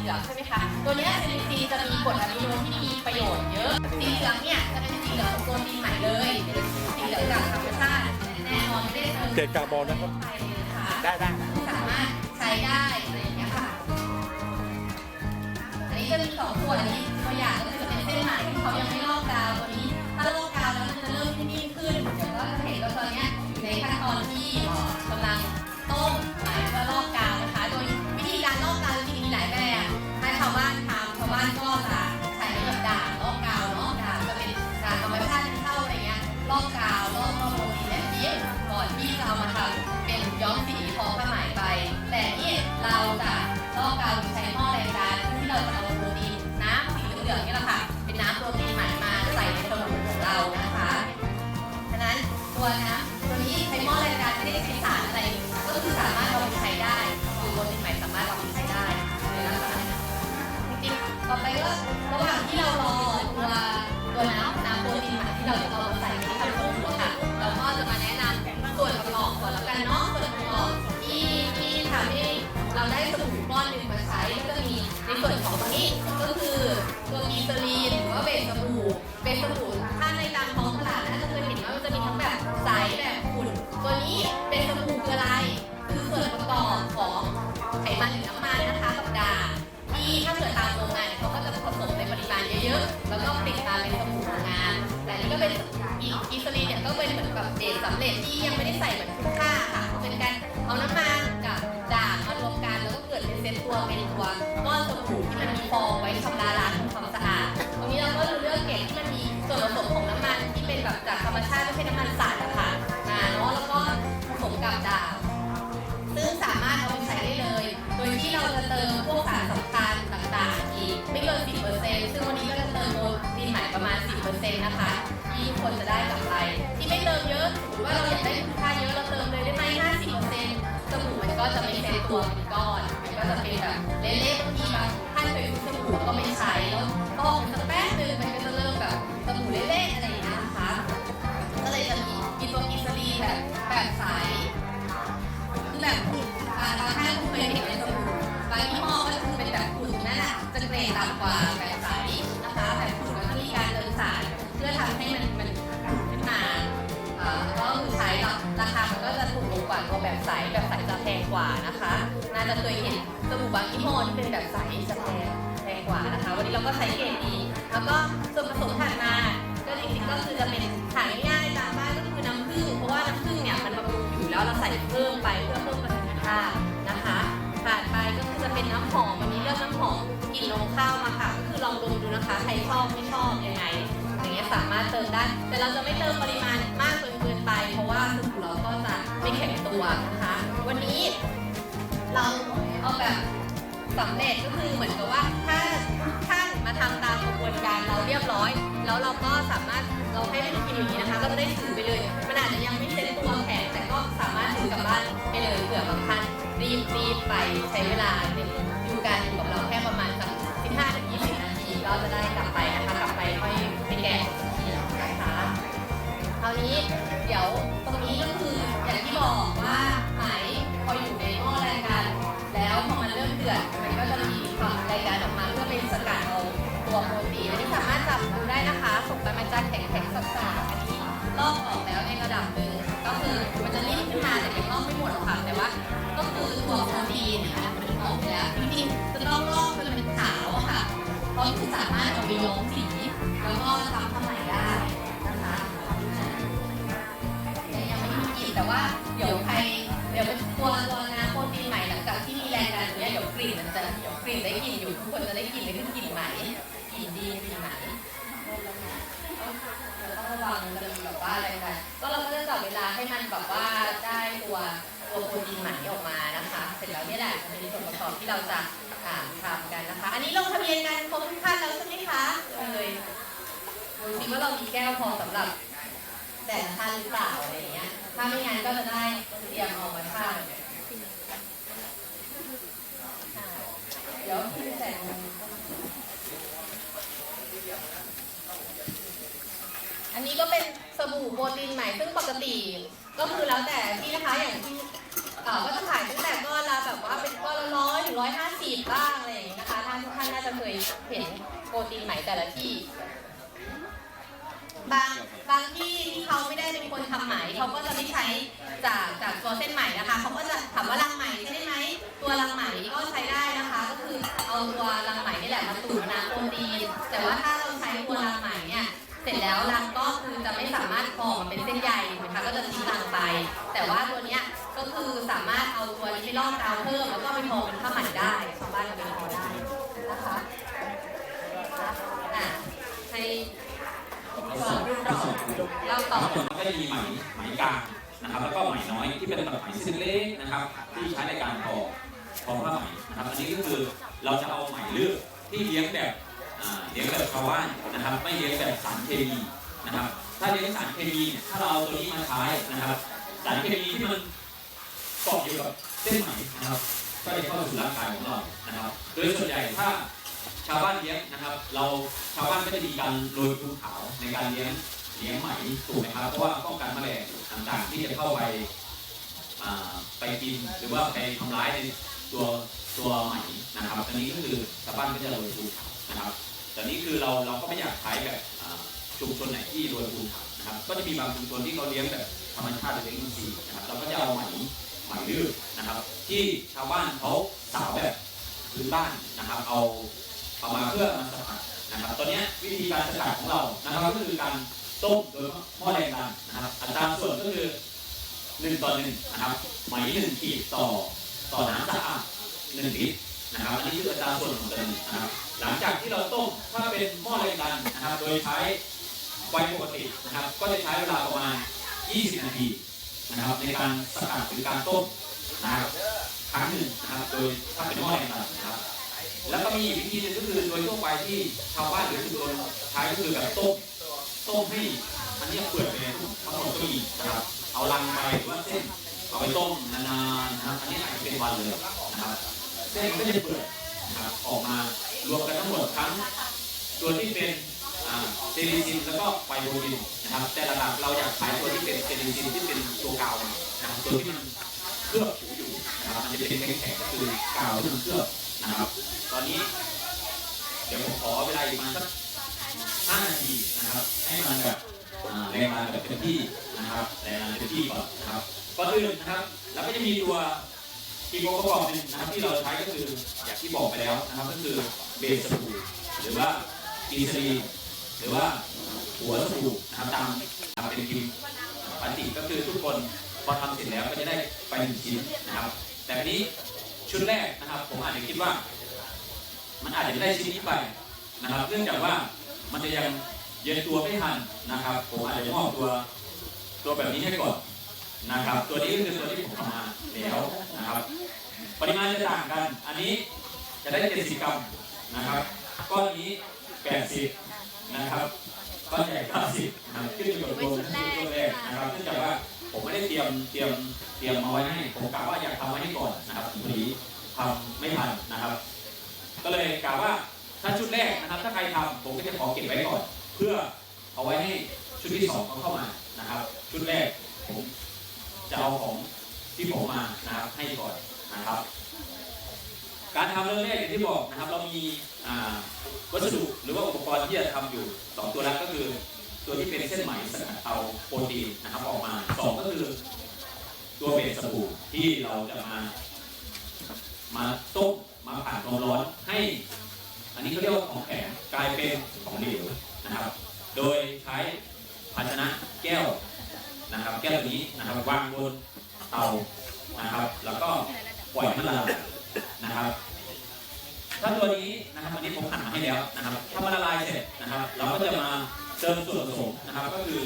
เหลืองใช่ไหมคะ ตัวเนี้ยเซนิซีจะมีกรดอะมิโนที่มีประโยชน์เยอะ สีเหลืองเนี่ยจะเป็นสีเหลืองของตัวดินใหม่เลยเป็นสีเหลืองจากธรรมชาติแน่นอนไม่ได้เจอเกรดกาบอนนะครับ ไปเลยนะคะได้ได้ สามารถใช้ได้อะไรอย่างเงี้ยค่ะ อันนี้จะมีสองส่วนอันนี้ตัวอย่างก็คือเป็นเส้นไหมที่เขายังไม่ลอกกาวตัวนี้ ถ้าลอกกาวแล้วมันจะเริ่มนิ่มๆขึ้นเดี๋ยวก็จะเห็นว่าตอนเนี้ยอยู่ในขั้นตอนที่หมอกำลังต้มำเร็จที่ยังไม่ได้ใส่เหมือนคุณค่าค่ะเป็นการเอาน้ำมันกับด่างมารวมกันแล้วก็เกิดเป็นเซตตัวเป็นตัวก้อนสบู่ที่มันมีฟองไว้ชำระล้างทำความสะอาดตรงนี้เราก็เลือกเกรดที่มันมีส่วนผสมของน้ำมันที่เป็นแบบจากธรรมชาติไม่ใช่น้ำมันสารนะคะมาเนาะแล้วก็ผสมกับด่างซึ่งสามารถเอาไปใช้ได้เลย โดยที่เราจะเติมพวกสารสำคัญต่างๆอีกไม่เกิน 10%ซึ่งวันนี้ก็จะเติมโปรตีนใหม่ประมาณ 10%นะคะ ที่คนจะได้กลับไป ที่ไม่เติมเยอะสมมติว่าเราอยากได้คุณค่าเยอะเราเติมเลยได้ไหมห้าสบู่มันก็จะไม่เซ็ตตัวเป็นก้อนมันก็จะเป็นแบบเละๆบางทีบางท่านเคยซื้อสบู่ก็ไม่ใช้แล้ว กว่านะคะ น่าจะเคยเห็นสบู่บางยี่ห้อที่เป็นแบบใสจะแพงแพงกว่านะคะ วันนี้เราก็ใช้เกรดดีแล้วก็ส่วนผสมถัดมาก็จริงๆก็คือจะเป็นหาง่ายๆตามบ้านก็คือน้ำผึ้งเพราะว่าน้ำผึ้งเนี่ยมันบำรุงอยู่แล้วเราใส่เพิ่มไปเพื่อเพิ่มประสิทธิภาพนะคะผ่านไปก็คือจะเป็นน้ำหอมวันนี้เลือกน้ำหอมกลิ่นนมข้าวมาค่ะก็คือลองดมดูนะคะใครชอบไม่ชอบยังไงอย่างเงี้ยสามารถเติมได้ แต่เราจะไม่เติมปริมาณมากจนเกินไป เพราะว่าสบู่เราก็จะไม่แข็งตัวนะคะ วันนี้เราเอาแบบสำเร็จก็คือเหมือนกับว่าถ้าท่านมาทำตามกระบวนการเราเรียบร้อย แล้วเราก็สามารถเราให้เป็นพิมพ์อย่างนี้นะคะ ก็จะได้ถือไปเลยมันอาจจะยังไม่เซ็ตตัวแข็งแต่ก็สามารถถือกลับบ้านไปเลยเผื่อบางท่านรีบรีบไปใช้เวลาอยู่การอยู่กับเราแค่ประมาณสัก15ถึง20นาทีก็จะได้กลับไปนะคะกลับไปค่อยไปแกะทีนะคะคราวนี้เดี๋ยวตรงนี้ก็คืออย่างที่บอกว่า ลอกออกแล้วในระดับหนึ่งก็คือมันจะรีบขึ้นมาแต่ยังลอกไม่หมดหรอกค่ะแต่ว่า ก็คือตัวโปรตีนเนี่ยมันออกแล้วจริงๆจะต้องลอกจนเป็นขาวอะค่ะเพราะคือสามารถเอาไปย้อมสีแล้วก็ทำผ้าไหม่ได้นะคะยังไม่มีกลิ่นแต่ว่าเดี๋ยวใครเดี๋ยวตัวตัวน้ำโปรตีนใหม่หลังจากที่มีแรงดันเนี้ยเดี๋ยวกลิ่นมันจะเดี๋ยวกลิ่นได้กลิ่นอยู่ทุกคนจะได้กลิ่นได้กลิ่นใหม่กลิ่นดีกลิ่นใหม่ ส่วนประกอบที่เราจะอ่าทำกันนะคะ อันนี้ลงทะเบียนกันครบทุกท่านแล้วใช่ไหมคะเลยดูสิว่าเรามีแก้วพอสำหรับแต่ละท่านหรือเปล่าอะไรอย่างเงี้ย ถ้าไม่งั้นก็จะได้เตรียมเอามาท่านเดี๋ยวพี่จะใส่งอันนี้ก็เป็นสบู่โปรตีนใหม่ซึ่งปกติ ก็คือแล้วแต่ที่นะคะอย่างที่ อ่อก็จะขายตั้งแต่ก้อนละแบบว่าเป็นก้อนละร้อยถึงร้อยห้าสิบบ้างอะไรอย่างนี้นะคะท่านทุกท่านน่าจะเคยเห็นโปรตีนไหมแต่ละที่ บางบางที่ที่เขาไม่ได้เป็นคนทำไหมเขาก็จะไม่ใช้จากจากตัวเส้นไหมนะคะเขาก็จะถามว่ารังไหมใช้ได้ไหมตัวรังไหมก็ใช้ได้นะคะ ก็คือเอาตัวรังไหมนี่แหละมาตุ๋นน้ำโปรตีนแต่ว่าถ้าเราใช้ตัวรังไหมเนี่ยเสร็จแล้วรังก็คือจะไม่สามารถห่อเป็นเส้นใยนะคะก็จะทิ้งรังไป แต่ว่าตัวนี้ามารถเอาตัวนี้ไปลอกกาวเพิ่มแล้วก็ไปห่อเป็นผ้าไหมได้ชาวบ้านเอาไปห่อได้นะคะอะให้ก่อรุ่นต่อเล่าต่อครับส่วนก็จะมีไหมไหมกลางนะครับ แล้วก็ไหมน้อยที่เป็นแบบไหมเส้นเล็กนะครับ ที่ใช้ในการทอทอผ้าไหมนะครับ อันนี้ก็คือเราจะเอาไหมเลือกที่เลี้ยงแบบอ่าเลี้ยงแบบชาวบ้านนะครับ ไม่เลี้ยงแบบสารเคมีนะครับ ถ้าเลี้ยงสารเคมีเนี่ยถ้าเราเอาตัวนี้มาใช้นะครับ สารเคมีที่มัน เกาะอยู่กับเส้นไหมนะครับก็จะเข้าสู่ร่างกายของเรานะครับโดยส่วนใหญ่ถ้าชาวบ้านเลี้ยงนะครับ เราชาวบ้านก็จะมีการโรยภูเขาในการเลี้ยงเลี้ยงไหมถูกไหมครับเพราะว่าป้องกันแมลงต่างๆ ที่จะเข้าไปไปกินหรือว่าไปทำร้ายในตัวตัวไหมนะครับอันนี้ก็คือชาวบ้านก็จะโรยภูเขานะครับแต่นี้คือเราเราก็ไม่อยากใช้แบบชุมชนไหนที่โรยภูเขานะครับ ก็จะมีบางชุมชนที่เขาเลี้ยงแบบธรรมชาติหรือเลี้ยงอินทรีย์นะครับเราก็จะเอาไหม ไหมดื้อนะครับ ที่ชาวบ้านเขาสาวแบบพื้นบ้านนะครับ เอาเอามาเพื่อมาสกัดนะครับ ตอนนี้วิธีการสกัดของเรานะครับก็คือการต้มโดยหม้อแรงดันนะครับอัตราส่วนก็คือหนึ่งต่อหนึ่งนะครับไหมหนึ่งขีดต่อต่อน้ำสะอาดหนึ่งลิตรนะครับอันนี้คืออัตราส่วนของตัวนึ่งนะครับ หลังจากที่เราต้มถ้าเป็นหม้อแรงดันนะครับ โดยใช้ไฟปกตินะครับ ก็จะใช้เวลาประมาณ 20 นาที นะครับในการสกัดหรือการต้มนะครับครั้งหนึ่งนะครับโดยถ้าเป็นหม้อแรงนะครับ แล้วก็มีอีกวิธีหนึงก็คือโดยทั่วไปที่ชาวบ้านหรือชุมชนใช้ก็คือแบบต้มต้มให้อันนี้เปื่อยไปทั้งหมดก็มีนะครับ เอาลังไปหรือว่าเส้นเอาไปต้มนานๆนะครับอันนี้อาจจะเป็นวันเลยนะครับเส้นก็จะเปื่อยนะครับออกมารวมกันทั้งหมดทั้งตัวที่เป็นอ่า เซรินซินแล้วก็ไฟโบลินนะครับแต่หลักๆเราอยากขายตัวที่เป็นเซรินซินที่เป็นตัวกาวนะครับตัวที่มันเคลือบผิวอยู่นะครับมันจะเป็นแข็งๆก็คือกาวที่มันเคลือบนะครับ ตอนนี้ เดี๋ยวผมขอเวลาอีกประมาณสัก5นาทีนะครับ ให้มันแบบแรงงานแบบเต็มที่นะครับแรงงานเต็มที่ก่อนนะครับก่อนอื่นนะครับแล้วก็จะมีตัวอีกองค์ประกอบหนึ่งนะครับที่เราใช้ก็คืออย่างที่บอกไปแล้วนะครับก็คือเบสสบู่หรือว่ากีซี หรือว่าหัวสบู่นะครับตามตามเป็นพิมพ์ปกติก็คือทุกคนพอทำเสร็จแล้วก็จะได้ไปหนึ่งชิ้นนะครับ แต่ทีนี้ชุดแรกนะครับ ผมอาจจะคิดว่า มันอาจจะไม่ได้ชิ้นนี้ไปนะครับ เนื่องจากว่ามันจะยังเย็นตัวไม่ทันนะครับ ผมอาจจะมอบตัวตัวแบบนี้ให้ก่อนนะครับ ตัวนี้ก็คือตัวที่ผมทำมาแล้วนะครับ ปริมาณจะต่างกัน อันนี้จะได้ 70 กรัมนะครับก้อนนี้ 80 นะครับก้อนใหญ่90นะครับขึ้นอยู่กับตัวตัวแรกนะครับเนื่องจากว่าผมไม่ได้เตรียมเตรียมเตรียมเอาไว้ให้ผมกะว่าอยากทำไว้ให้ก่อนนะครับพอดีทำไม่ทันนะครับ ก็เลยกล่าวว่าถ้าชุดแรกนะครับ ถ้าใครทำผมก็จะขอเก็บไว้ก่อน เพื่อเอาไว้ให้ชุดที่สองเขาเข้ามานะครับ ชุดแรกผมจะเอาของที่ผมมานะครับให้ก่อนนะครับ การทำเริ่มแรกอย่างที่บอกนะครับเรามีวัสดุหรือว่าอุปกรณ์ที่จะทำอยู่สองตัวแรกก็คือ ตัวที่เป็นเส้นไหมสกัดเอาโปรตีนนะครับออกมาสองก็คือตัวเบสสบู่ที่เราจะมา มาต้มมาผ่านความร้อนให้ อันนี้เขาเรียกว่าของแข็งกลายเป็นของเหลวนะครับ โดยใช้ภาชนะแก้วนะครับ แก้วตัวนี้นะครับวางบนเตานะครับ แล้วก็ปล่อยมันละลาย นะครับถ้าตัวนี้นะครับอันนี้ผมหั่นมาให้แล้วนะครับถ้ามันละลายเสร็จนะครับ เราก็จะมาเติมส่วนผสมนะครับ ก็คือ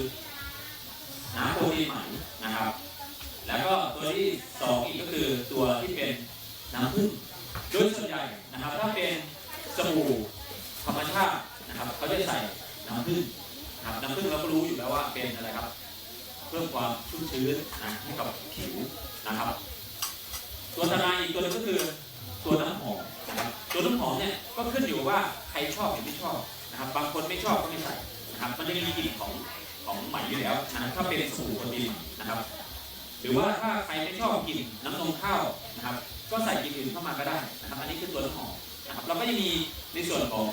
น้ำโปรตีนไหมนะครับ แล้วก็ตัวที่สองอีกก็คือตัวที่เป็นน้ำผึ้งโดยส่วนใหญ่นะครับ ถ้าเป็นสบู่ธรรมชาตินะครับเขาจะใส่น้ำผึ้งนะครับน้ำผึ้งเราก็รู้อยู่แล้วว่าเป็นอะไรครับ เพิ่มความชุ่มชื้นนะให้กับผิวนะครับ ตัวทนายอีกตัวหนึงก็คือ ตัวน้ำหอมนะครับตัวน้ำหอมเนี่ยก็ขึ้นอยู่ว่าใครชอบหรือไม่ชอบนะครับ บางคนไม่ชอบก็ไม่ใส่นะครับมันจะมีกลิ่นของของใหม่อยู่แล้วนะครับถ้าเป็นสบู่คนดีนนะครับ หรือว่าถ้าใครไม่ชอบกินน้ำนมข้าวนะครับ ก็ใส่กินอื่นเข้ามาก็ได้นะครับ อันนี้คือตัวน้ำหอมนะครับเราก็จะมีในส่วนของ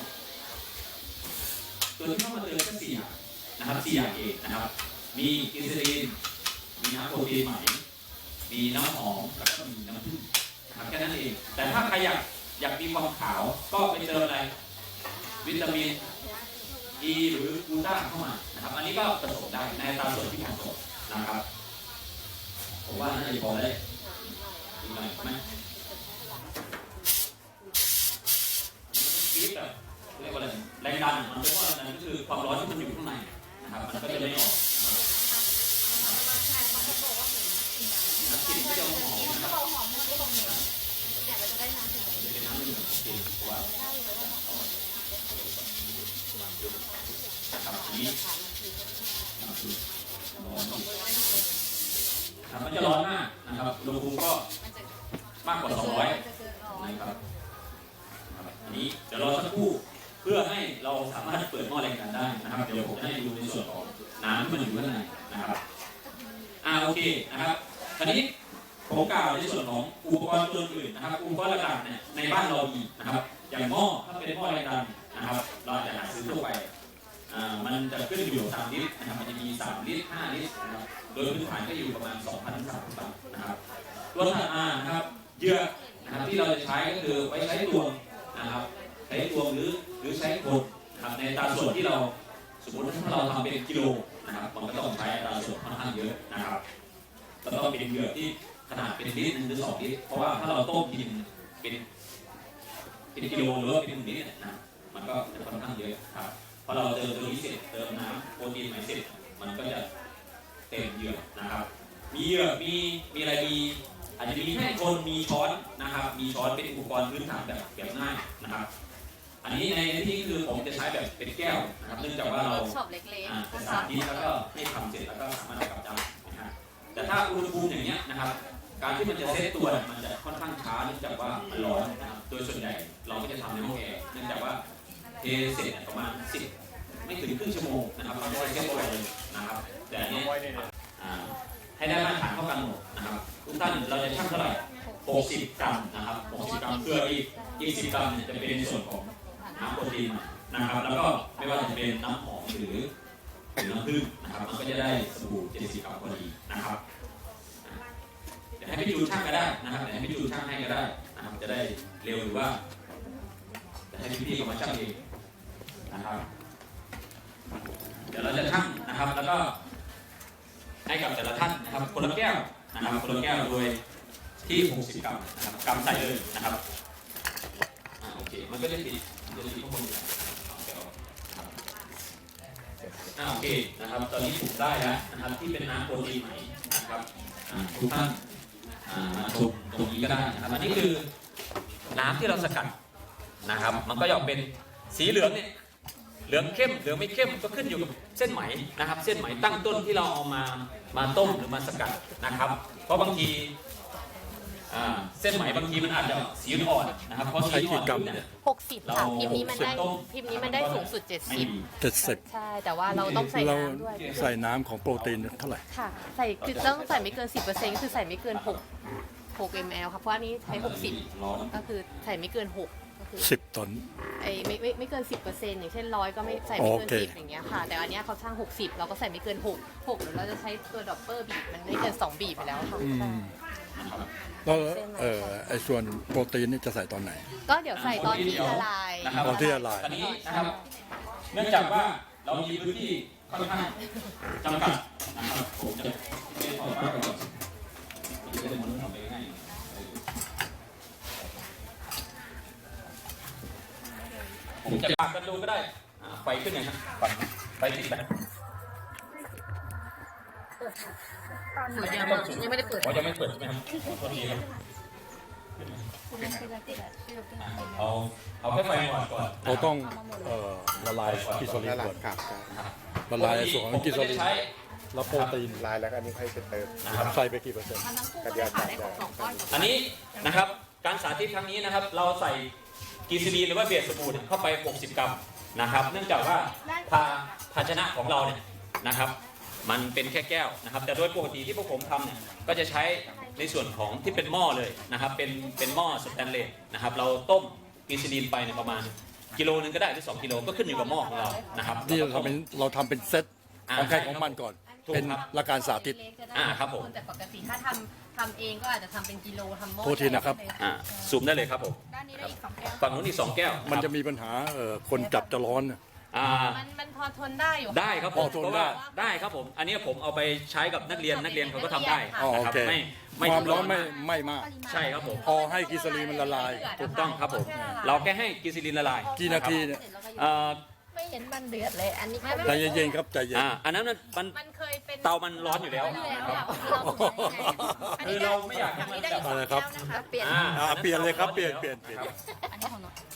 ตัวที่เข้ามาเติมก็สี่อย่างนะครับสี่อย่างเองนะครับ มีอินซูลินมีน้ำโปรตีนไหมมีน้ำหอมแล้วก็มีน้ำผึ้ง แค่นั้นเอง แต่ถ้าใครอยากอยากมีความขาวก็ไปเติมอะไร วิตามิน E หรือกลูต้าเข้ามานะครับ อันนี้ก็ผสมได้ในอัตราส่วนที่เหมาะสมนะครับ ผมว่าน่าจะพอได้อีกหน่อยไหมฟีดแบบเรียกว่าอะไรแรงดันมันเรียกว่าแรงดันก็คือความร้อนที่มันอยู่ข้างในนะครับ มันก็จะไม่ออกน้ำกลิ่นก็จะหอมนะครับ เป็นน้ำดื่มจริงเพราะว่าครับอันนี้ครับมันจะร้อนมากนะครับอุณหภูมิก็มากกว่า 200 นะครับครับอันนี้เดี๋ยวรอสักครู่เพื่อให้เราสามารถเปิดหม้อแรงดันได้นะครับ เดี๋ยวผมจะให้ดูในส่วนของน้ำที่มันอยู่ข้างในนะครับ อ่าโอเคนะครับคราวนี้ผมกล่าวในส่วนของอุปกรณ์ตัวอื่นนะครับ อุปกรณ์หลักๆเนี่ยในบ้านเรามีนะครับ อย่างหม้อถ้าเป็นหม้อแรงดันนะครับ เราจะหาซื้อทั่วไป อ่า มันจะ ขึ้นอยู่ตามลิตรนะครับมันจะมี 3 ลิตร 5 ลิตรนะครับโดยพื้นฐานก็อยู่ประมาณ 2,000-3,000บาทนะครับตัวถัดมานะครับเหยื่อนะครับที่เราจะใช้ก็คือไว้ใช้ตวงนะครับใช้ตวงหรือหรือใช้คนนะครับในตาส่วนที่เราสมมติถ้าเราทำเป็นกิโลนะครับมันก็ต้องใช้ตาส่วนค่อนข้างเยอะนะครับแล้วก็เป็นเหยื่อที่ขนาดเป็นลิตรหรือสองลิตรเพราะว่าถ้าเราต้มกินเป็นเป็นกิโลหรือว่าเป็นหนึ่งลิตรนะมันก็จะค่อนข้างเยอะครับ พอเราเติมตัวนี้เสร็จเติมน้ำโปรตีนใหม่เสร็จมันก็จะเต็มเหยื่อนะครับ มีเหยื่อมีมีอะไรมีอาจจะมีให้คนมีช้อนนะครับ มีช้อนเป็นอุปกรณ์พื้นฐานแบบแบบง่ายนะครับ อันนี้ในที่คือผมจะใช้แบบเป็นแก้วนะครับเนื่องจากว่าเราช็อปเล็กอ่าๆเป็นนะสาคะธิตแล้วก็ให้ทำเสร็จแล้วก็สามารถเอากลับได้นะฮะแต่ถ้าอุณหภูมิอย่างเงี้ยนะครับ การที่มันจะเซตตัวเนี่ยมันจะค่อนข้างช้าเนื่องจากว่ามันร้อนนะครับโดยส่วนใหญ่เราก็จะทำในห้องแอร์เนื่องจากว่า เทเสร็จเนี่ยประมาณ10ไม่ถึงครึ่งชั่วโมงนะครับเราก็จะเซตตัวเลยนะครับ แต่อันเนี้ยอ่าให้ได้มาตรฐานเท่ากันหมดนะครับทุกท่านเราจะชั่งเท่าไหร่60 กรัมนะครับ60 กรัมเพื่ออีกอีก10กรัมเนี่ยจะเป็นในส่วนของน้ำโปรตีนนะครับ แล้วก็ไม่ว่าจะเป็นน้ำหอมหรือหรือน้ำผึ้งนะครับมันก็จะได้สบู่70กรัมพอดีนะครับเดี๋ยวให้พี่จูนช่างก็ได้นะครับเดี๋ยวให้พี่จูนช่างให้ก็ได้นะครับจะได้เร็วหรือว่าจะให้พี่ๆเขามาช่างเอง นะครับ เดี๋ยวเราจะช่างนะครับ แล้วก็ให้กับแต่ละท่านนะครับ คนละแก้วนะครับ คนละแก้วโดยที่ 60 กรัมนะครับกรัมใส่เลยนะครับอ่าโอเค มันก็จะติดมันจะติดข้างบนอยู่อ่าโอเคนะครับ ตอนนี้ถูกได้แล้วนะครับที่เป็นน้ำโปรตีนใหม่นะครับทุกท่านมาชมตรงนี้ก็ได้นะครับอันนี้คือน้ำที่เราสกัดนะครับ มันก็จะออกเป็นสีเหลืองเนี่ย เหลืองเข้มเหลืองไม่เข้มก็ขึ้นอยู่กับเส้นไหมนะครับ เส้นไหมตั้งต้นที่เราเอามามาต้มหรือมาสกัดนะครับ เพราะบางทีอ่าเส้นไหมบางทีมันอาจจะสีอ่อนนะครับเพราะสีอ่อนปุ๊บเนี่ยหกสิบค่ะพิมพ์นี้มันได้เราพิมพ์นี้มันได้สูงสุดเจ็ดไม่สิบดีเจ็ดสิบใช่แต่ว่าเราต้องใส่เราน้ำด้วยใส่น้ำของโปรตีนเท่าไหร่ค่ะใส่คือต้องใส่ไม่เกินสิบเปอร์เซ็นต์คือใส่ไม่เกินหกหกมลค่ะเพราะอันนี้ใช้หกสิบร้อนก็คือใส่ไม่เกินหก ก็คือสิบตน ไอ้ไม่ไม่ไม่เกินสิบเปอร์เซ็นต์อย่างเช่นร้อยก็ไม่ใส่ไม่เกินโอเค สิบอย่างเงี้ยค่ะ แต่อันเนี้ยเขาช่างหกสิบเราก็ใส่ไม่เกินหกหกเดี๋ยวเราจะใช้ตัวดอปเปอร์บีบมันไม่เกินสองบีบไปแล้วค่ะ อืใช่มแล้วเอ่อไอ้ส่วนโปรตีนนี่จะใส่ตอนไหน ก็เดี๋ยวใส่ตอนที่ละลายนะครับตอนที่ละลาย ตอนนี้นะครับ เนื่องจากว่าเรามีพื้นที่ค่อนข้างจำกัดนะครับผมจะไม่ขอปากก่อนมันจะได้มันทำไปง่ายผม จะปากกันดูก็ได้อ่าไฟขึ้นไงครับไฟไฟติดแบบหนูยังยังไม่ได้เปิดอ๋อยังไม่เปิดใช่ไหมครับขอโทษทีครับเอาเอาแค่ไฟอ่อนก่อนเราต้องเอ่อละลายกิโซลินนั่นแหละก่อนครับละลายส่วนของกิโซลินใช้ แล้วโปรตีนลายแล้วก็อันนี้ค่อยไปเติมนะครับใส่ไปกี่เปอร์เซ็นต์ มันทั้งคู่ก็ได้ค่ะได้ของสองก้อนอันนี้นะครับการสาธิตครั้งนี้นะครับ เราใส่ กีซีดีหรือว่าเบสสบู่เนี่ยเข้าไป 60 กรัมนะครับ เนื่องจากว่าภาภาชนะของเราเนี่ยนะครับ มันเป็นแค่แก้วนะครับ แต่โดยปกติที่พวกผมทำเนี่ยก็จะใช้ในส่วนของที่เป็นหม้อเลยนะครับ เป็นเป็นหม้อสแตนเลสนะครับ เราต้มกิซิลีนไปเนี่ยประมาณกิโลนึงก็ได้หรือ2กิโลก็ขึ้นอยู่กับหม้อของเรานะครับที่เราทำเป็นเราทำเป็นเซตของใครของมันก่อนถูกเป็นครับละการสาธิต อ่าครับผม แต่ปกติถ้าทำ ทำเองก็อาจจะทำเป็นกิโลทำหม้อโทษทีนะครับ อ่าซูมได้เลยครับผมด้านนี้ได้อีกสองแก้วฝั่งนู้นอีกสองแก้วมันคจะรับมีปัญหาเอ่อคนจับจะร้อน อ่า มันมันพอทนได้อยู่ะ ได้ครับผพมอทนเพราะได้ว่าได้ครับผม อันนี้ผมเอาไปใช้กับนักเรียนนักเรียนเขาก็ทำได้อ๋อนะโอครับเคไม่ไม่ความร้อนไม่ไม่มาก ใช่ครับผม พอให้กิสลีนมันละลาย ถูกต้องครับผม เราแค่ให้กิซิลินละลายกี่นาทีเนี่ย เอ่อ ไม่เห็นมันเดือดเลย อันนี้ใจเย็นๆครับใจเย็นอ่าอันนั้นมันมันมันเคยเป็นเตามันร้อนอยู่แล้วนะครับคือเราไม่อยากให้มันแบบอะไรครับเปลี่ยน อ่าอ่าเปลี่ยนเลยครับเปลี่ยนเปลี่ยนเปลี่ยน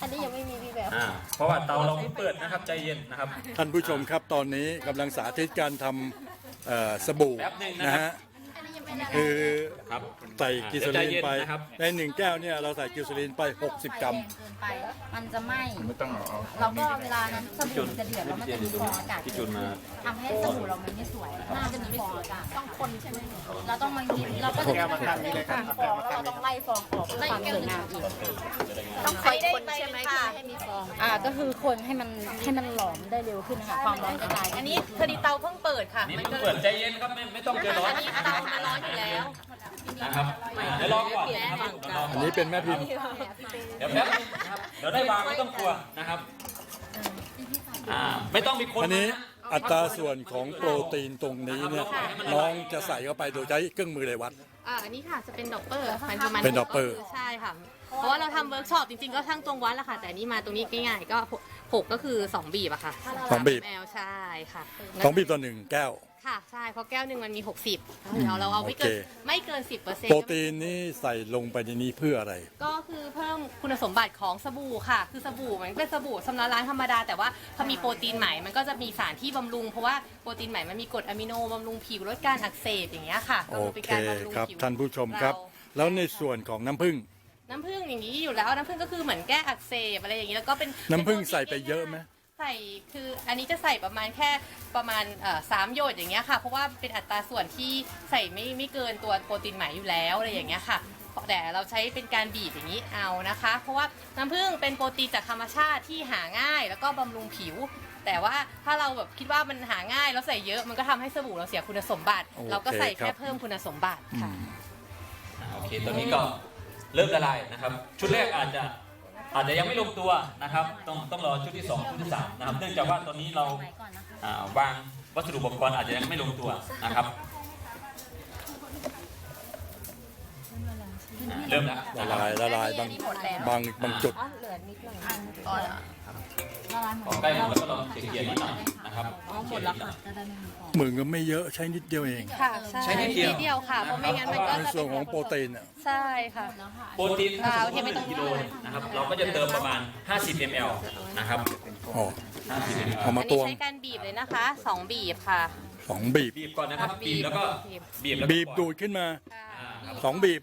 อันนี้ยังไม่มีพี่แบบอ่าเพราะว่าเตาเราเพิ่งเปิดนะครับใจเย็นนะครับ ท่านผู้ชมครับตอนนี้กำลังสาธิตการทำเอ่อสบู่แป๊บหนึ่งนะนะครับฮะ คือครับใส่กิสลีนไปเดี๋ยวใจเย็นนะครับ ในหนึ่งแก้วเนี่ยเราใส่กิสลีนไป 60 กรัม เกินไปมันจะไหม้แล้วก็เวลานั้นสบู่มันจะเดือดแล้วมันจะมีฟองอากาศพี่จุนมาทำให้สบู่เรามันไม่สวยน่าจะมีฟองอากาศต้องคนใช่ไหมเราต้องมากินเราก็จะมีปัญหาเรื่องการฟองแล้วเราต้องไล่ฟองออกเพื่อความสวยงามอีกต้องคอยคนใช่ไหมที่ไม่ให้มีฟองอ่าก็คือคนให้มันให้มันหลอมได้เร็วขึ้นนะคะความร้อนกระจายอันนี้พอดีเตาเพิ่งเปิดค่ะนี่มันเพิ่งก็เปิดใจเย็นครับไม่ไม่ต้องเจอร้อนอันนี้เตามันร้อนอยู่แล้วนะครับอ่าเดี๋ยวรอก่อนนะครับรออันนี้เป็นแม่พิมพ์ เดี๋ยวแป๊บนึงนะครับเดี๋ยวได้วางไม่ต้องกลัวนะครับอ่าไม่ต้องมีคนอันนี้ะอัตราส่วนของโปรตีนตรงนี้เนี่ยน้องจะใส่เข้าไปโดยใช้เครื่องมือเลยวัด อ่าอันนี้ค่ะจะเป็นดอปเปอร์มันคือมันเป็น dopper ก็คืใช่ค่ะ เพราะว่าเราทำเวิร์กช็อปจริงๆก็ช่างตรงวัดแหละค่ะ แต่อันนี้มาตรงนี้ง่ายๆก็หกหกก็คือ 2 บีบอะค่ะสองบีบ แมวใช่ค่ะ สองบีบต่อหนึ่งแก้ว ค่ะ ใช่ เพราะแก้วหนึ่งมันมี 60เดี๋ยวเราเอาไม่เกินโอเค ไม่เกิน 10เปอร์เซ็นโปรต์ตีนนี่ใส่ลงไปในนี้เพื่ออะไร ก็คือเพิ่มคุณสมบัติของสบู่ค่ะ คือสบู่มันเป็นสบู่สำนักล้างธรรมดา แต่ว่าพอมีโปรตีนใหม่มันก็จะมีสารที่บำรุง เพราะว่าโปรตีนใหม่มันมีกรดอะมิโนบำรุงผิวลดการอักเสบอย่างเงี้ยค่ะโอป็นเคการบำรุงครับ ผิวท่านผู้ชมครับ เา แล้วในส่วนของน้ำผึ้ง น้ำผึ้งอย่างนี้อยู่แล้วน้ำผึ้งก็คือเหมือนแก้อักเสบอะไรอย่างนี้แล้วก็เป็นน้ำผึ้งใส่ไปเยอะไหม ใส่คืออันนี้จะใส่ประมาณแค่ประมาณเอ่อสามหยดอย่างเงี้ยค่ะ เพราะว่าเป็นอัตราส่วนที่ใส่ไม่ไม่เกินตัวโปรตีนไหมอยู่แล้วอะไรอย่างเงี้ยค่ะแต่เราใช้เป็นการบีบอย่างนี้เอานะคะ เพราะว่าน้ำผึ้งเป็นโปรตีนจากธรรมชาติที่หาง่าย แล้วก็บำรุงผิว แต่ว่าถ้าเราแบบคิดว่ามันหาง่ายแล้วใส่เยอะมันก็ทำให้สบู่เราเสียคุณสมบัติโอเคเราก็ใส่ครัแค่บเพิ่มคุณสมบัติค่ะอ่าโอเคตอนนี้ก็เริ่มละลายนะครับ ชุดแรกอาจจะ อาจจะยังไม่ลงตัวนะครับ ต้องต้องรอชุดที่สองชุดที่สามนะครับ เนื่องจากว่าตอนนี้เราอ่าวางวัสดุอุปกรณ์อาจจะยังไม่ลงตัวนะครับอ่าเริ่มแล้วละนะครับลายละลายบางบางบางจุดอ๋อเหลือนิดหน่อยอ๋อเหรอ ละลายหมพอดใกล้หมดแล้วก็ลองเกลี่ยๆนิดหน่อยนะครับอ๋อหมดแล้วค่ะจะได้ไม่มีฟองหมื่นก็ไม่เยอะใช้นิดเดียวเอง ค่ะใช่ใช้นิดเดียวเดียวค่ะเพราะไม่งั้นมันก็ในจะส่วนของโปรตีนอะใช่ค่ะโปรตีนอ่าถ้าโอสเคมมไม่ติต้อง1กิโลนะครับเราก็จะเติมประมาณ 50 ml นะครับอ๋อ50 ml เอามาอันตนี้วงใช้การบีบเลยนะคะสองบีบค่ะ สองบีบ บีบก่อนนะครับบีบแล้วก็บีบบีบแล้วก็บีบปล่ดูอยดขึ้นมา อ่าครับ สองบีบ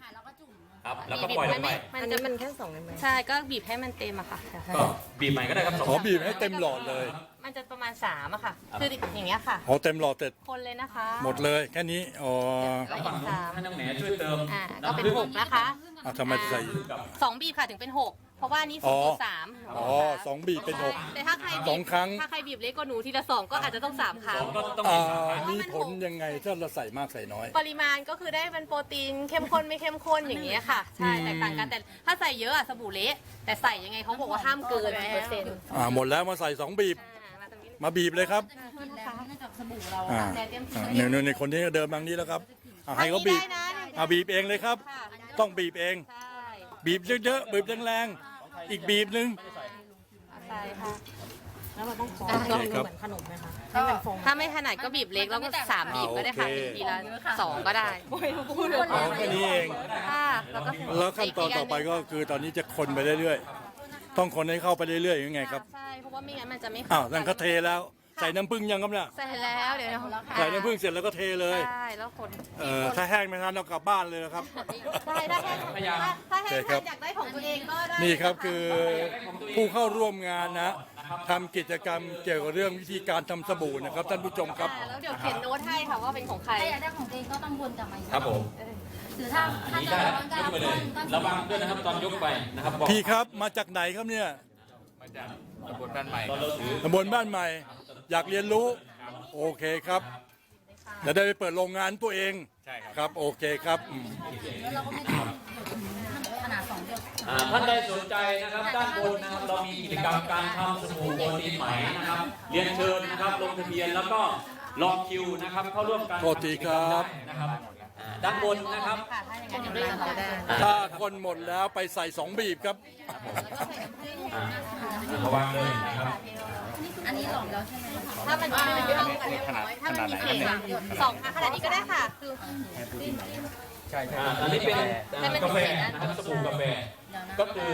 ครับแล้วก็ปล่อยลงไปมันอันจะนี้มันแค่สองเลยไหมใช่ก็บีบให้มันเต็มอะค่ะ ก็บีบใหม่ก็ได้ครับสองขอบีบให้เต็มหลอดเลยมันจะประมาณสามอะค่ะ คืออย่างเงี้ยค่ะขอเต็มหลอดเสร็จคนเลยนะคะหมดเลยแค่นี้อ๋อแล้วฝั่งนู้นให้น้องแหนช่วยเติมอ่าก็เป็นหกนะคะอะทำไมใส่ กับสองบีบค่ะถึงเป็นหกเพ ราะว่านี่อ๋สูองกว่าสามอ๋อสองบีบเป็นหก แต่ถ้าใครบีบสองครั้ง ถ้าใครบีบเล็กกว่าหนูทีละสองก็อาจจะต้องสามครั้ง ก็ต้องอ่ามีสามครั้ง มีผลยังไงถ้าเราใส่มากใส่น้อย ปริมาณก็คือได้เป็นโปรตีนเข้มข้นไม่เข้มข้นอย่างเงี้ยค่ะ ใช่อืมแตกต่างกันแต่ถ้าใส่เยอะอะสบู่เละแต่ใส่ยังไงเขาบอกว่าห้ามเกินเปอร์เซ็นต์อ่าหมดแล้วมาใส่สองบีบ มาตรงนี้มาบีบเลยครับกินแล้วเนื่องจากสบู่เราอ่าแต่เตรียมอ่าเนี่ยเนี่ยเนี่ยคนนี้เดินบางนี้แล้วครับอ่าให้เขาบีบอันนี้ได้นะอ่าบีบเองเลยครับค่ะต้องบีบเอง ใช่ บีบเยอะๆบีบแรงๆ อีกบีบหนึ่งใช่ค่ะ แล้วมันต้องฟองโอเคครับเหมือนขนมไหมคะให้มันฟองถ้าไม่ถนัดก็บีบเล็กแล้วก็สามบีบก็ได้ค่ะโอเคทีละสองก็ได้อ๋อแค่นี้เอง ค่ะแล้วก็แล้วขั้นตอนต่อไปก็คือตอนนี้จะคนไปเรื่อยๆ ต้องคนให้เข้าไปเรื่อยๆยังไงครับ ใช่เพราะว่าไม่งั้นมันจะไม่เข้อ้าวนั่นก็เทแล้ว ใส่น้ำผึ้งยังครับเนี่ยใส่แล้วเดี๋ยวใส่น้ำผึ้งเสร็จแล้วก็เทเลย ใช่แล้วคนเออถ้าแห้งไม่ทันเอากลับบ้านเลยนะครับ ได้ได้แห้งพยายาม ถ้าแห้งโอเคครับอยากได้ของตัวเองก็ได้นี่ครับคือผู้เข้าร่วมงานนะทำกิจกรรมเกี่ยวกับเรื่องวิธีการทำสบู่นะครับ ท่านผู้ชมครับ อ่าแล้วเดี๋ยวเขียนโน้ตให้ค่ะว่าเป็นของใคร ถ้าอยากได้ของตัวเองก็ต้องวนกลับมาอีกครับผมหรือถ้าอันถ้านี้จะได้ระวังยกากรไปเลยระวังด้วยนะครับตอนยกไปนะครับบอกพี่ครับมาจากไหนครับเนี่ยมาจากตำบลบ้านใหม่ตอนเราถือตำบลบ้านใหม่ อยากเรียนรู้โอเคครับจะได้ไปเปิดโรงงานตัวเองใช่ครับครับโอเคครับอืมแล้วเราก็ไม่ได้ขนาดสองเดียวอ่าท่านใดสนใจนะครับด้านบนนะครับเรามีกิจกรรมการทำสบู่โปรตีนไหมนะครับเรียนเชิญนะครับลงทะเบียนแล้วก็รอคิวนะครับเข้าร่วมการโทษทีครับนะครับอ่า ด้านบนนะครับค่ะถ้าอย่างนั้นเดี๋ยวเราจะได้ถ้าคนหมดแล้วไปใส่สองบีบครับอ่าระวังเลยนะครับอันนี้หลอมแล้วใช่ไหมถ้ามันไม่ได้เท่ากันเรียบร้อยถ้ามันมีเศษสองค่ะขนาดนี้ก็ได้ค่ะ คือ อ่าอันนี้เป็นอ่ากาแฟนะครับสบู่กาแฟ ก็คือ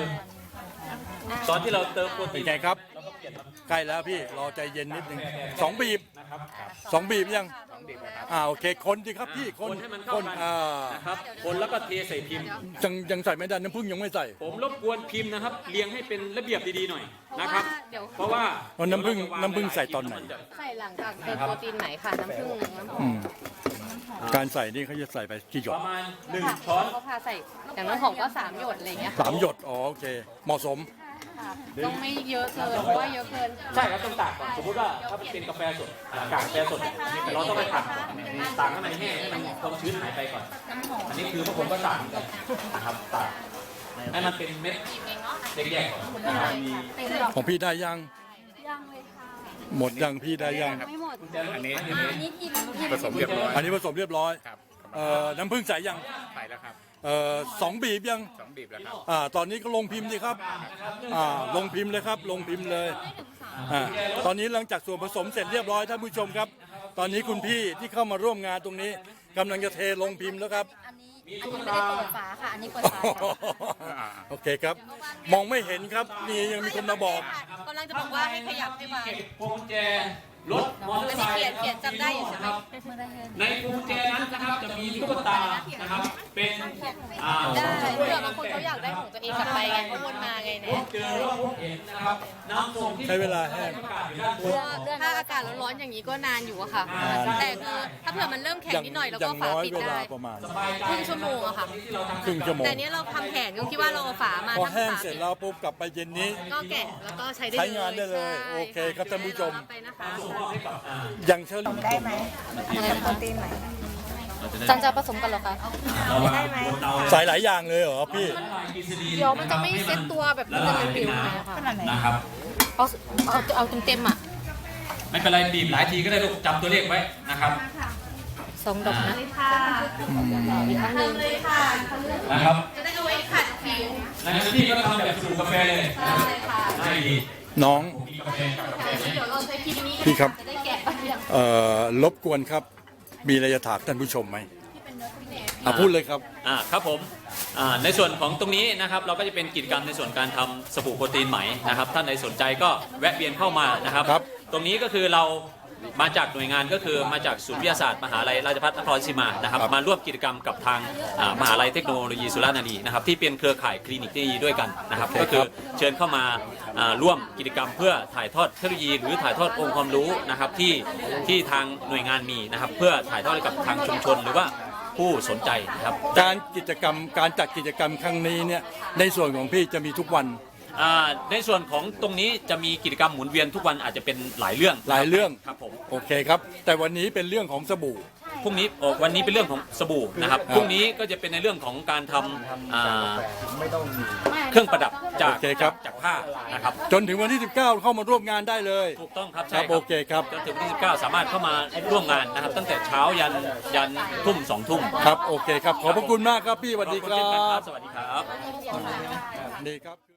ตอนที่เราเติมโปรตีเป็นนไงครับ ใกล้แล้วพี่ รอใจเย็นนิดนึงสองบีบนะ ครับสองบีบยังอ่าโอเคคนดีครับพี่คคนนให้มันเข้าคนกันอ่านะครับคนแล้วก็เทใส่พิมพ์ ยังยังใส่ไม่ได้น้ำผึ้งยังไม่ใส่ ผมรบกวนพิมพ์นะครับเรียงให้เป็นระเบียบดีๆหน่อยนะครับเดี๋ยวเพราะว่าเอาน้ำผึ้งน้ำผึ้งใส่ตอนไหน ใส่หลังจากเติมโปรตีนไหมค่ะน้ำผึ้งน้ำหออืมมการใส่นี่เขาจะใส่ไปกี่หยปดระมาณหนึ่งค่ะช้อนเขาพาใส่อย่างน้ำหอมก็สามหยดอะไรอย่างเงี้ยสามหยดอ๋อโอเคเหมาะสม ต้องไม่เยอะเกินเพราะว่าเยอะเกิน ใช่ครับต้องตากก่อนสมมติว่าถ้าเป็นกาแฟสดอ่ากากกาแฟสดเนี่ยเราต้องไปตากก่อนตากข้างในแห้งให้มันความชื้นหายไปก่อน อันนี้คือพวกผมก็ตากเหมือนกันนะครับตากให้มันเป็นเม็ดแยกๆก่อนนะครับของพี่ได้ยัง ยังเลยค่ะ หมดยังพี่ได้ยังไม่หมดอันนี้อันนี้ทีมทีมผสมเรียบร้อยอันนี้ผสมเรียบร้อยครับเอ่อน้ำผึ้งใส่ยัง ไปแล้วครับ เอ่อสองบีบยังสองบีบแล้วครับอ่าตอนนี้ก็ลงพิมพ์ดีครับอ่าลงพิมพ์เลยครับ ลงพิมพ์เลยอ่าตอนนี้หลังจากส่วนผสมเสร็จเรียบร้อยท่านผู้ชมครับ ตอนนี้คุณพี่ที่เข้ามาร่วมงานตรงนี้กำลังจะเทลงพิมพ์แล้วครับ อันนี้อันนี้ไม่ได้เปิดฝาค่ะ อันนี้เปิดฝาค่ะโอเคครับ มองไม่เห็นครับ นี่ยังมีคนมาบอก กำลังจะบอกว่าให้ขยับให้วางเก็บพวงกุญแจ รถมอเตอร์ไซค์เขียนเขียนจำได้อยู่ใช่ไหมไม่ได้เห็นในพวงกุญแจนั้นนะครับจะมีตุ๊กตานะครับ เป็นอ่าได้เผื่อบางคนเขาอยากได้ของตัวเองกลับไปไงเขาวนมาไงพเนี่บย เจอแล้วพบเห็นนะครับน้ำส่งที่ใช้เวลาแห้งประกาศอยู่ด้านบนถ้าอากาศร้อนๆอย่างนี้ก็นานอยู่อะค่ะแต่คือถ้าเผื่อมันเริ่มแข็งนิดหน่อยเราอก็ย่างฝาน้อยปิดเวลาได้ ประมาณ ครึ่งชั่วโมงอะค่ะ ครึ่งชั่วโมง แต่เนี้ยเราทำแผนก็คิดว่าเราเอาฝามาพอทำแห้งฝาเสร็จแล้วปุ๊บกลับไปเย็นนี้ ก็แกะแล้วก็ใช้ได้ใช้งานได้เลยใช่โอเคครับท่านผู้ชมไปนะคะ อย่างเชิ ญจันจะผสมกันเหรอคะได้ไหมใส่หลายอย่างเลยเหรอพี่เดี๋ยวมันจะไม่เซ็ตตัวแบบมันจะเป็นผิวไงค่ะนะครับ เอาเอาเอาเต็มๆอะไม่เป็นไรบีบหลายทีก็ได้ลูกจำตัวเลขไว้นะครับสองดอกนะอีกครั้งหนึ่งนะครับจะได้เอาไว้ขัดผิวในหน้าที่ก็ทำแบบสูตรกาแฟเลยได้ดีน้องกินกาแฟกับกาแฟเดี๋ยวเราใช้พิมพ์นี้พี่ครับ จะได้แกะไปอย่าง เอ่อรบกวนครับ มีอะไรจะถามท่านผู้ชมไหมอะพูดเลยครับ อ่าครับผมอ่าในส่วนของตรงนี้นะครับเราก็จะเป็นกิจกรรมในส่วนการทำสบู่โปรตีนไหมนะครับ ท่านใดสนใจก็แวะเวียนเข้ามานะครับ ครับ ตรงนี้ก็คือเรา มาจากหน่วยงานก็คือมาจากศูนย์วิทยาศาสตร์มหาลัยราชภัฏนครราชสีมานะครับครับมาร่วมกิจกรรมกับทางอ่ามหาลัยเทคโนโลยีสุราษฎร์ธานีนะครับที่เป็นเครือข่ายคลินิกเทคโนโลยีด้วยกันนะครับโอเคก็คืคอรับเชิญเข้ามาอ่าร่วมกิจกรรมเพื่อถ่ายทอดเทคโนโลยี หรือถ่ายทอดองค์ความรู้นะครับที่ที่ทางหน่วยงานมีนะครับเพื่อถ่ายทอดให้กับทางชุมชน หรือว่าผู้สนใจนะครับ การกิจกรรมการจัดกิจกรรมครั้งนี้เนี่ยในส่วนของพี่จะมีทุกวันอ่า ในส่วนของตรงนี้จะมีกิจกรรมหมุนเวียนทุกวันอาจจะเป็นหลายเรื่องหลายเรื่อง ครับผมโอเคครับ แต่วันนี้เป็นเรื่องของสบู่ พรุ่งนี้โอ้วันนี้เป็นเรื่องของสบู่นะครับครับพรุ่งนี้ก็จะเป็นในเรื่องของการทำอ่าเครื่องประดับจากโอเคครับ จากผ้านะครับจนถึงวันที่ 19 เข้ามาร่วมงานได้เลย ถูกต้องครับคใช่รับคโอรับเคครับ จนถึงวันที่19สามารถเข้ามาร่วมงานนะครับ ตั้งแต่เช้ายันยันทุ่มสองทุ่มครับโอเคครับขอบพระคุณมากครับพี่สวัสดีคขอบรัณเช่นกันครับบสวัสดีครับ นี่ครับ